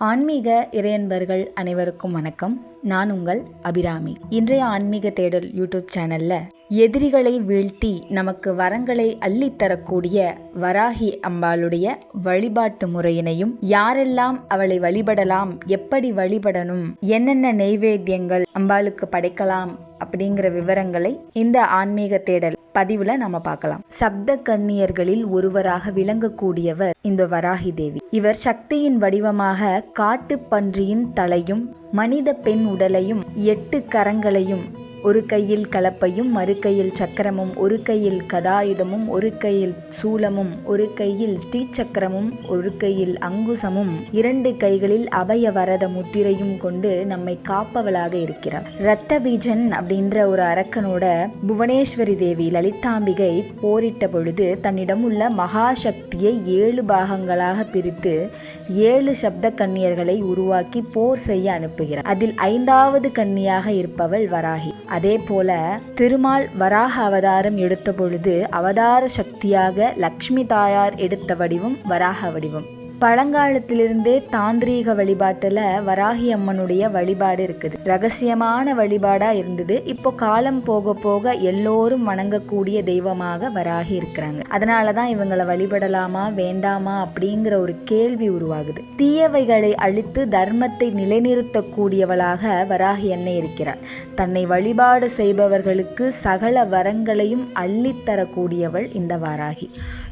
ஆன்மீக இறையன்பர்கள் அனைவருக்கும் வணக்கம். நான் உங்கள் அபிராமி. இன்றைய ஆன்மீக தேடல் யூடியூப் சேனல்ல எதிரிகளை வீழ்த்தி நமக்கு வரங்களை அள்ளித்தரக்கூடிய வராகி அம்பாளுடைய வழிபாட்டு முறையினையும் யாரெல்லாம் அவளை வழிபடலாம் எப்படி வழிபடணும் என்னென்ன நெய்வேத்தியங்கள் அம்பாளுக்கு படைக்கலாம் அப்படிங்கிற விவரங்களை இந்த ஆன்மீக தேடல் பதிவுல நாம பார்க்கலாம். சப்த கன்னியர்களில் ஒருவராக விளங்கக்கூடியவர் இந்த வராகி தேவி. இவர் சக்தியின் வடிவமாக காட்டுப்பன்றியின் தலையும் மனித பெண் உடலையும் எட்டு கரங்களையும் ஒரு கையில் கலப்பையும் மறு கையில் சக்கரமும் ஒரு கையில் கதாயுதமும் ஒரு கையில் சூலமும் ஒரு கையில் ஸ்ரீசக்கரமும் ஒரு கையில் அங்குசமும் இரண்டு கைகளில் அபய வரத முத்திரையும் கொண்டு நம்மை காப்பவளாக இருக்கிறார் ரத்த பீஜன் அப்படின்ற ஒரு அரக்கனோட புவனேஸ்வரி தேவி லலிதாம்பிகை போரிட்ட பொழுது தன்னிடம் உள்ள மகாசக்தியை ஏழு பாகங்களாக பிரித்து ஏழு சப்த கன்னியர்களை உருவாக்கி போர் செய்ய அனுப்புகிறார். அதில் ஐந்தாவது கன்னியாக இருப்பவள் வராகி. அதே போல திருமால் வராக அவதாரம் எடுத்த பொழுது அவதார சக்தியாக லக்ஷ்மி தாயார் எடுத்த வடிவம் வராக வடிவம். பழங்காலத்திலிருந்தே தாந்திரீக வழிபாட்டில் வராகி அம்மனுடைய வழிபாடு இருக்குது. ரகசியமான வழிபாடாக இருந்தது. இப்போ காலம் போக போக எல்லோரும் வணங்கக்கூடிய தெய்வமாக வராகி இருக்கிறாங்க. அதனால தான் இவங்களை வழிபடலாமா வேண்டாமா அப்படிங்கிற ஒரு கேள்வி உருவாகுது. தீயவைகளை அழித்து தர்மத்தை நிலைநிறுத்தக்கூடியவளாக வராகி அன்னை இருக்கிறார் தன்னை வழிபாடு செய்பவர்களுக்கு சகல வரங்களையும் அள்ளித்தரக்கூடியவள் இந்த வாராகி.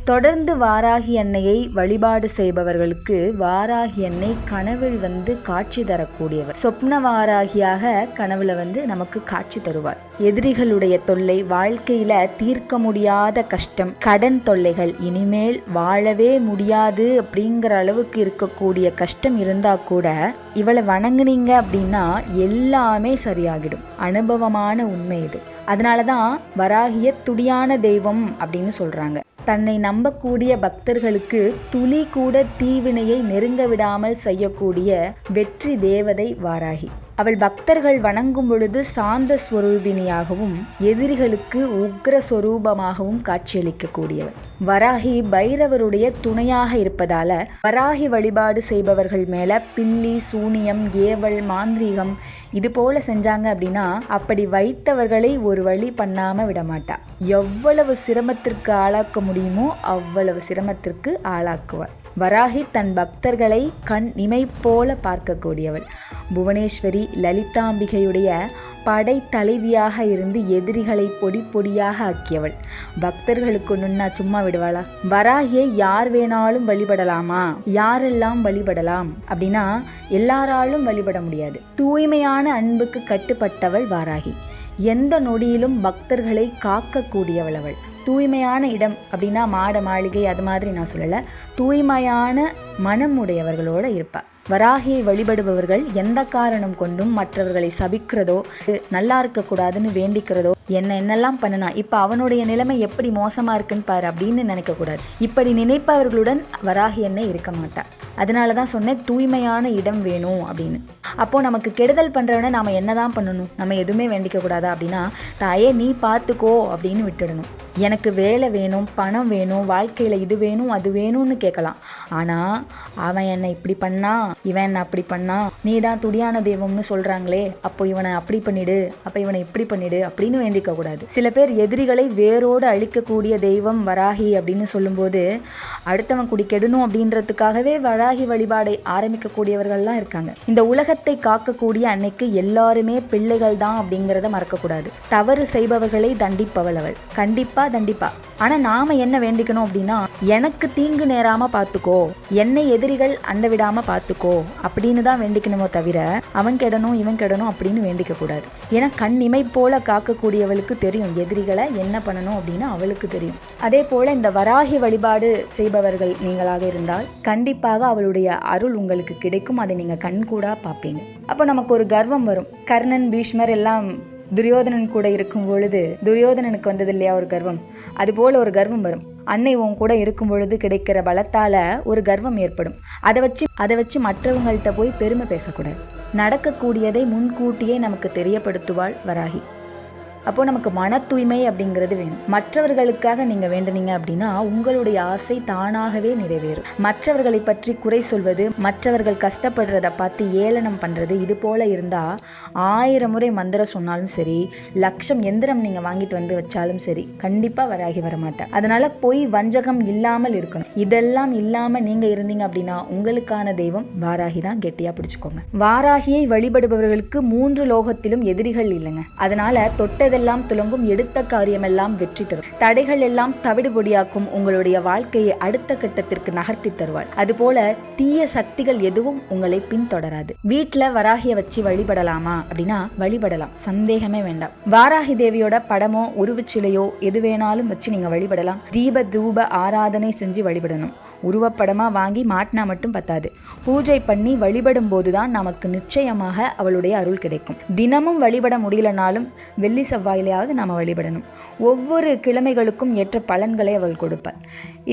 தொடர்ந்து வாராகி அன்னையை வழிபாடு செய்பவர் அவர்களுக்கு வாராகி என்னை கனவில் வந்து காட்சி தரக்கூடியவர். சொப்ன வாராகியாக கனவுல வந்து நமக்கு காட்சி தருவார். எதிரிகளுடைய தொல்லை வாழ்க்கையில தீர்க்க முடியாத கஷ்டம் கடன் தொல்லைகள் இனிமேல் வாழவே முடியாது அப்படிங்கிற அளவுக்கு இருக்கக்கூடிய கஷ்டம் இருந்தா கூட இவளை வணங்குனீங்க அப்படின்னா எல்லாமே சரியாகிடும். அனுபவமான உண்மை இது. அதனால தான் வராகிய துடியான தெய்வம் அப்படின்னு சொல்றாங்க. தன்னை நம்பக்கூடிய பக்தர்களுக்கு துளி கூட தீவினையை நெருங்க விடாமல் செய்யக்கூடிய வெற்றி தேவதை வாராகி. அவள் பக்தர்கள் வணங்கும் பொழுது சாந்த ஸ்வரூபிணியாகவும் எதிரிகளுக்கு உக்ர சொரூபமாகவும் காட்சியளிக்கக்கூடியவள். வராகி பைரவருடைய துணையாக இருப்பதால வராகி வழிபாடு செய்பவர்கள் மேல பில்லி சூனியம் ஏவல் மாந்திரீகம் இது போல செஞ்சாங்க அப்படின்னா அப்படி வைத்தவர்களை ஒரு வழி பண்ணாம விடமாட்டா. எவ்வளவு சிரமத்திற்கு ஆளாக்க முடியுமோ அவ்வளவு சிரமத்திற்கு ஆளாக்குவார் வராகி தன் பக்தர்களை கண் இமை போல பார்க்கக்கூடியவள். புவனேஸ்வரி லலிதாம்பிகையுடைய படை தலைவியாக இருந்து எதிரிகளை பொடி பொடியாக ஆக்கியவள். பக்தர்களுக்கு நுண்ணா சும்மா விடுவாளா? வராகியை யார் வேணாலும் வழிபடலாமா? யாரெல்லாம் வழிபடலாம்? அப்படின்னா எல்லாராலும் வழிபட முடியாது. தூய்மையான அன்புக்கு கட்டுப்பட்டவள் வாராகி. எந்த நொடியிலும் பக்தர்களை காக்கக்கூடியவள் அவள். தூய்மையான இடம் அப்படின்னா மாட மாளிகை அது மாதிரி நான் சொல்லலை. தூய்மையான மனம் உடையவர்களோடு இருப்பாள் வராகியை வழிபடுபவர்கள் எந்த காரணம் கொண்டும் மற்றவர்களை சபிக்கிறதோ நல்லா இருக்கக்கூடாதுன்னு வேண்டிக்கிறதோ என்ன என்னெல்லாம் பண்ணனா இப்போ அவனுடைய நிலைமை எப்படி மோசமாக இருக்குன்னு பாரு அப்படின்னு நினைக்கக்கூடாது. இப்படி நினைப்பவர்களுடன் வராகி என்ன இருக்க மாட்டார் அதனால தான் சொன்னேன் தூய்மையான இடம் வேணும் அப்படின்னு. அப்போது நமக்கு கெடுதல் பண்ணுறவன நாம் என்ன தான் பண்ணணும்? நம்ம எதுவுமே வேண்டிக்கக்கூடாதா அப்படின்னா தாயே நீ பார்த்துக்கோ அப்படின்னு விட்டுடணும். எனக்கு வேலை வேணும் பணம் வேணும் வாழ்க்கையில் இது வேணும் அது வேணும்னு கேட்கலாம். ஆனால் அவன் என்னை இப்படி பண்ணா இவன் என்னை அப்படி பண்ணா? நீ தான் துடியான தெய்வம்னு சொல்கிறாங்களே அப்போ இவனை அப்படி பண்ணிடு அப்போ இவனை இப்படி பண்ணிடு அப்படின்னு வேண்டிக்க கூடாது. சில பேர் எதிரிகளை வேரோடு அழிக்கக்கூடிய தெய்வம் வராகி அப்படின்னு சொல்லும்போது அடுத்தவன் குடி கெடணும் அப்படின்றதுக்காகவே வராகி வழிபாடை ஆரம்பிக்கக்கூடியவர்கள்லாம் இருக்காங்க. இந்த உலகத்தை காக்கக்கூடிய அன்னைக்கு எல்லாருமே பிள்ளைகள் தான் அப்படிங்கிறத மறக்கக்கூடாது. தவறு செய்பவர்களை தண்டிப்பவள் அவள். கண்டிப்பா தண்டிப்பா. ஆனா நாம என்ன வேண்டிக்கணும் அப்படின்னா எனக்கு தீங்கு நேராம பார்த்துக்கோ என்னை எதிரிகள் அண்ட விடாம பாத்துக்கோ. அப்படின்னு தான் வேண்டிக்கணுமோ தவிர அவன் கெடணும் இவன் கெடணும் அப்படின்னு வேண்டிக்க கூடாது ஏன்னா கண் இமை போல காக்கக்கூடியவளுக்கு தெரியும். எதிரிகளை என்ன பண்ணணும் அப்படின்னு அவளுக்கு தெரியும். அதே போல இந்த வராகி வழிபாடு செய்பவர்கள் நீங்களாக இருந்தால் கண்டிப்பாக அவளுடைய அருள் உங்களுக்கு கிடைக்கும். அதை நீங்க கண்கூடா பார்ப்பீங்க. அப்போ நமக்கு ஒரு கர்வம் வரும். கர்ணன் பீஷ்மர் எல்லாம் துரியோதனன் கூட இருக்கும் பொழுது துரியோதனனுக்கு வந்தது இல்லையா ஒரு கர்வம்? அதுபோல் ஒரு கர்வம் வரும். அன்னை உன் கூட இருக்கும் பொழுது கிடைக்கிற பலத்தால் ஒரு கர்வம் ஏற்படும். அதை வச்சு அதை வச்சு மற்றவங்கள்ட்ட போய் பெருமை பேசக்கூடாது. நடக்கக்கூடியதை முன்கூட்டியே நமக்கு தெரியப்படுத்துவாள் வராகி. அப்போ நமக்கு மன தூய்மை அப்படிங்கிறது வேணும். மற்றவர்களுக்காக நீங்க வேண்டுனீங்க அப்படின்னா உங்களுடைய ஆசை தானாகவே நிறைவேறும். மற்றவர்களை பற்றி குறை சொல்வது மற்றவர்கள் கஷ்டப்படுறத பார்த்து ஏளனம் பண்றது இது போல இருந்தா ஆயிரம் முறை மந்திரம் சொன்னாலும் சரி லட்சம் எந்திரம் நீங்க வாங்கிட்டு வந்து வச்சாலும் சரி கண்டிப்பா வராகி வரமாட்டேன் அதனால பொய் வஞ்சகம் இல்லாமல் இருக்கணும். இதெல்லாம் இல்லாம நீங்க இருந்தீங்க அப்படின்னா உங்களுக்கான தெய்வம் வாராகி தான் கெட்டியா பிடிச்சுக்கோங்க. வாராகியை வழிபடுபவர்களுக்கு மூன்று லோகத்திலும் எதிரிகள் இல்லைங்க. அதனால தொட்டதெல்லாம் துலங்கும் எடுத்த காரியமெல்லாம் வெற்றி தரும். தடைகள் எல்லாம் தவிடுபொடியாக்கும் உங்களுடைய வாழ்க்கையை அடுத்த கட்டத்திற்கு நகர்த்தி தருவாள். அதுபோல தீய சக்திகள் எதுவும் உங்களை பின்தொடராது. வீட்டுல வராகிய வச்சு வழிபடலாமா அப்படின்னா வழிபடலாம். சந்தேகமே வேண்டாம். வாராகி தேவியோட படமோ உருவச்சிலையோ எது வேணாலும் வச்சு நீங்க வழிபடலாம். தீப தூப ஆராதனை செஞ்சு வழிபடணும். உருவப்படமாக வாங்கி மாட்டினா மட்டும் பத்தாது. பூஜை பண்ணி வழிபடும் போது தான் நமக்கு நிச்சயமாக அவளுடைய அருள் கிடைக்கும். தினமும் வழிபட முடியலனாலும் வெள்ளி செவ்வாயிலையாவது நாம் வழிபடணும். ஒவ்வொரு கிழமைகளுக்கும் ஏற்ற பலன்களை அவள் கொடுப்பாள்.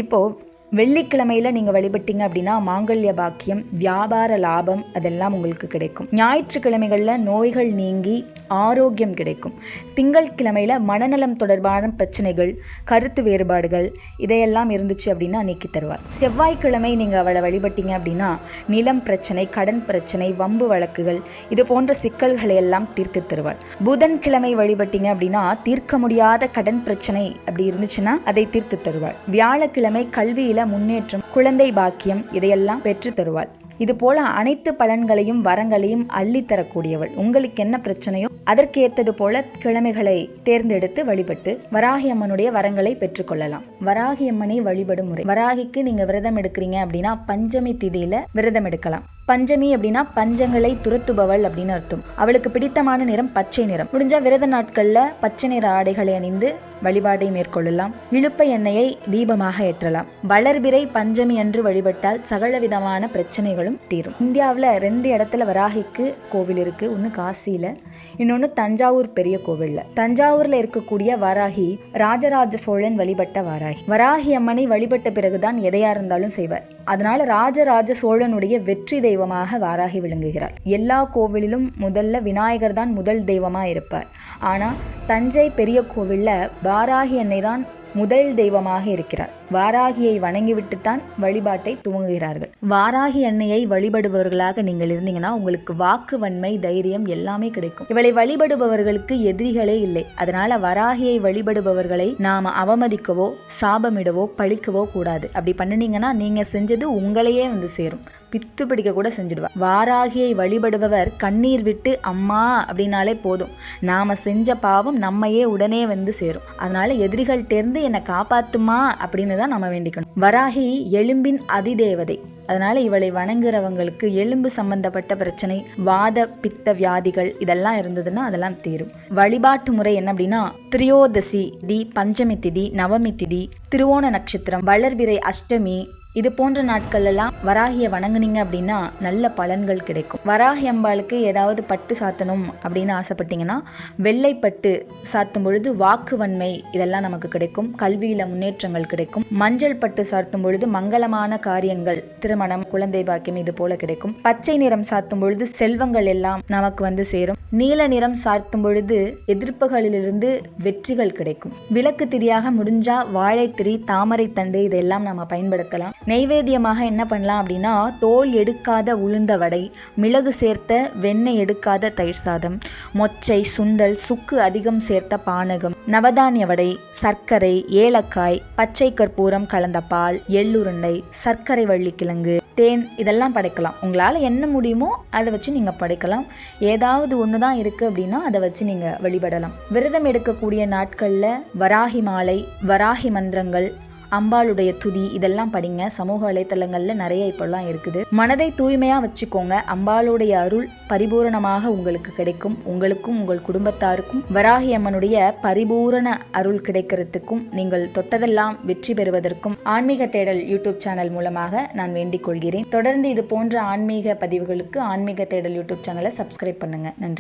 இப்போது வெள்ளிக்கிழமையில் நீங்கள் வழிபட்டீங்க அப்படின்னா மாங்கல்ய பாக்கியம் வியாபார லாபம் அதெல்லாம் உங்களுக்கு கிடைக்கும். ஞாயிற்றுக்கிழமைகளில் நோய்கள் நீங்கி ஆரோக்கியம் கிடைக்கும். திங்கட்கிழமையில் மனநலம் தொடர்பான பிரச்சனைகள் கருத்து வேறுபாடுகள் இதையெல்லாம் இருந்துச்சு அப்படின்னா நீக்கி தருவார். செவ்வாய்க்கிழமை நீங்கள் அவளை வழிபட்டீங்க அப்படின்னா நிலம் பிரச்சனை கடன் பிரச்சனை வம்பு வழக்குகள் இது போன்ற சிக்கல்களை எல்லாம் தீர்த்து தருவார். புதன்கிழமை வழிபட்டீங்க அப்படின்னா தீர்க்க முடியாத கடன் பிரச்சனை அப்படி இருந்துச்சுன்னா அதை தீர்த்து தருவார். வியாழக்கிழமை கல்வியில் முன்னேற்றம் குழந்தை பாக்கியம் இதையெல்லாம் பெற்று தருவாள் இது போல அனைத்து பலன்களையும் வரங்களையும் அள்ளித்தரக்கூடியவள் உங்களுக்கு என்ன பிரச்சனையோ அதற்கேற்றது போல கிழமைகளை தேர்ந்தெடுத்து வழிபட்டு வராகி அம்மனுடைய வரங்களை பெற்றுக்கொள்ளலாம் வராகி அம்மனை வழிபடும் முறை. வராகிக்கு நீங்க விரதம் எடுக்கிறீங்க அப்படின்னா பஞ்சமி திதியில விரதம் எடுக்கலாம். பஞ்சமி அப்படின்னா பஞ்சங்களை துரத்துபவள் அப்படின்னு அர்த்தம். அவளுக்கு பிடித்தமான நிறம் பச்சை நிறம். முடிஞ்சா விரத நாட்கள்ல பச்சை நிற ஆடைகளை அணிந்து வழிபாடை மேற்கொள்ளலாம். இழுப்ப எண்ணெயை தீபமாக ஏற்றலாம். வளர்பிறை பஞ்சமி அன்று வழிபட்டால் சகல விதமான பிரச்சனைகளும் தீரும். இந்தியாவில் ரெண்டு இடத்துல வராகிக்கு கோவில் இருக்கு. ஒன்று காசியில இன்னொன்று தஞ்சாவூர் பெரிய கோவில்ல. தஞ்சாவூர்ல இருக்கக்கூடிய வராகி ராஜராஜ சோழன் வழிபட்ட வராகி. வராகி அம்மனை வழிபட்ட பிறகுதான் எதையா இருந்தாலும் செய்வார். அதனால ராஜராஜ சோழனுடைய வெற்றி தெய்வமாக வாராகி விளங்குகிறார். எல்லா கோவிலிலும் முதல்ல விநாயகர் தான் முதல் தெய்வமா இருப்பார். ஆனா தஞ்சை பெரிய கோவிலில் வாராகி அன்னை தான் முதல் தெய்வமாக இருக்கிறார். வாராகியை வணங்கிவிட்டுத்தான் வழிபாட்டை துவங்குகிறார்கள். வாராகி அன்னையை வழிபடுபவர்களாக நீங்கள் இருந்தீங்கன்னா உங்களுக்கு வாக்கு வன்மை தைரியம் எல்லாமே கிடைக்கும். இவளை வழிபடுபவர்களுக்கு எதிரிகளே இல்லை. அதனால வராகியை வழிபடுபவர்களை நாம அவமதிக்கவோ சாபமிடவோ பழிக்கவோ கூடாது. அப்படி பண்ணினீங்கன்னா நீங்க செஞ்சது உங்களையே வந்து சேரும். பித்து பிடிக்க கூட செஞ்சிடுவா. வாராகியை வழிபடுபவர் கண்ணீர் விட்டு அம்மா அப்படின்னாலே போதும். நாம செஞ்ச பாவம் நம்மையே உடனே வந்து சேரும். அதனால எதிரிகள் தேர்ந்து என்னை காப்பாத்துமா அப்படின்னு தான் நம்ம வேண்டிக்கணும். வராகி எலும்பின் அதிதேவதை. அதனால இவளை வணங்குறவங்களுக்கு எலும்பு சம்பந்தப்பட்ட பிரச்சனை வாத பித்த வியாதிகள் இதெல்லாம் இருந்ததுன்னா அதெல்லாம் தீரும். வழிபாட்டு முறை என்ன அப்படின்னா திரியோதசி தி பஞ்சமி திதி நவமி திதி திருவோண நட்சத்திரம் வளர்பிறை அஷ்டமி இது போன்ற நாட்கள்லாம் வராகியை வணங்குனீங்க அப்படின்னா நல்ல பலன்கள் கிடைக்கும். வராகி அம்பாளுக்கு ஏதாவது பட்டு சாத்தணும் அப்படின்னு ஆசைப்பட்டீங்கன்னா வெள்ளை பட்டு சாத்தும் பொழுது வாக்கு வன்மை இதெல்லாம் நமக்கு கிடைக்கும். கல்வியில் முன்னேற்றங்கள் கிடைக்கும். மஞ்சள் பட்டு சாத்தும் பொழுது மங்களமான காரியங்கள் திருமணம் குழந்தை பாக்கியம் இது போல கிடைக்கும். பச்சை நிறம் சாத்தும் பொழுது செல்வங்கள் எல்லாம் நமக்கு வந்து சேரும். நீல நிறம் சாத்தும் பொழுது எதிர்ப்புகளிலிருந்து வெற்றிகள் கிடைக்கும். விளக்கு திரியாக முடிஞ்சா வாழைத்திரி தாமரை தண்டு இதெல்லாம் நம்ம பயன்படுத்தலாம். நெய்வேத்தியமாக என்ன பண்ணலாம் அப்படின்னா தோல் எடுக்காத உளுந்த வடை மிளகு சேர்த்த வெண்ணெய் எடுக்காத தயிர் சாதம் மொச்சை சுண்டல் சுக்கு அதிகம் சேர்த்த பானகம் நவதானிய வடை சர்க்கரை ஏலக்காய் பச்சை கற்பூரம் கலந்த பால் எள்ளுருண்டை சர்க்கரை வள்ளிக்கிழங்கு தேன் இதெல்லாம் படைக்கலாம். உங்களால் என்ன முடியுமோ அதை வச்சு நீங்கள் படைக்கலாம். ஏதாவது ஒன்று தான் இருக்குது அப்படின்னா அதை வச்சு நீங்கள் வழிபடலாம். விரதம் எடுக்கக்கூடிய நாட்களில் வராகி மாலை வராகி மந்திரங்கள் அம்பாளுடைய துதி இதெல்லாம் படிங்க. சமூக வலைத்தளங்களில் நிறைய இப்போல்லாம் இருக்குது. மனதை தூய்மையாக வச்சுக்கோங்க. அம்பாளுடைய அருள் பரிபூரணமாக உங்களுக்கு கிடைக்கும். உங்களுக்கும் உங்கள் குடும்பத்தாருக்கும் வராகி அம்மனுடைய பரிபூரண அருள் கிடைக்கிறதுக்கும் நீங்கள் தொட்டதெல்லாம் வெற்றி பெறுவதற்கும் ஆன்மீக தேடல் யூடியூப் சேனல் மூலமாக நான் வேண்டிக் கொள்கிறேன். தொடர்ந்து இது போன்ற ஆன்மீக பதிவுகளுக்கு ஆன்மீக தேடல் யூடியூப் சேனலை சப்ஸ்கிரைப் பண்ணுங்க. நன்றி.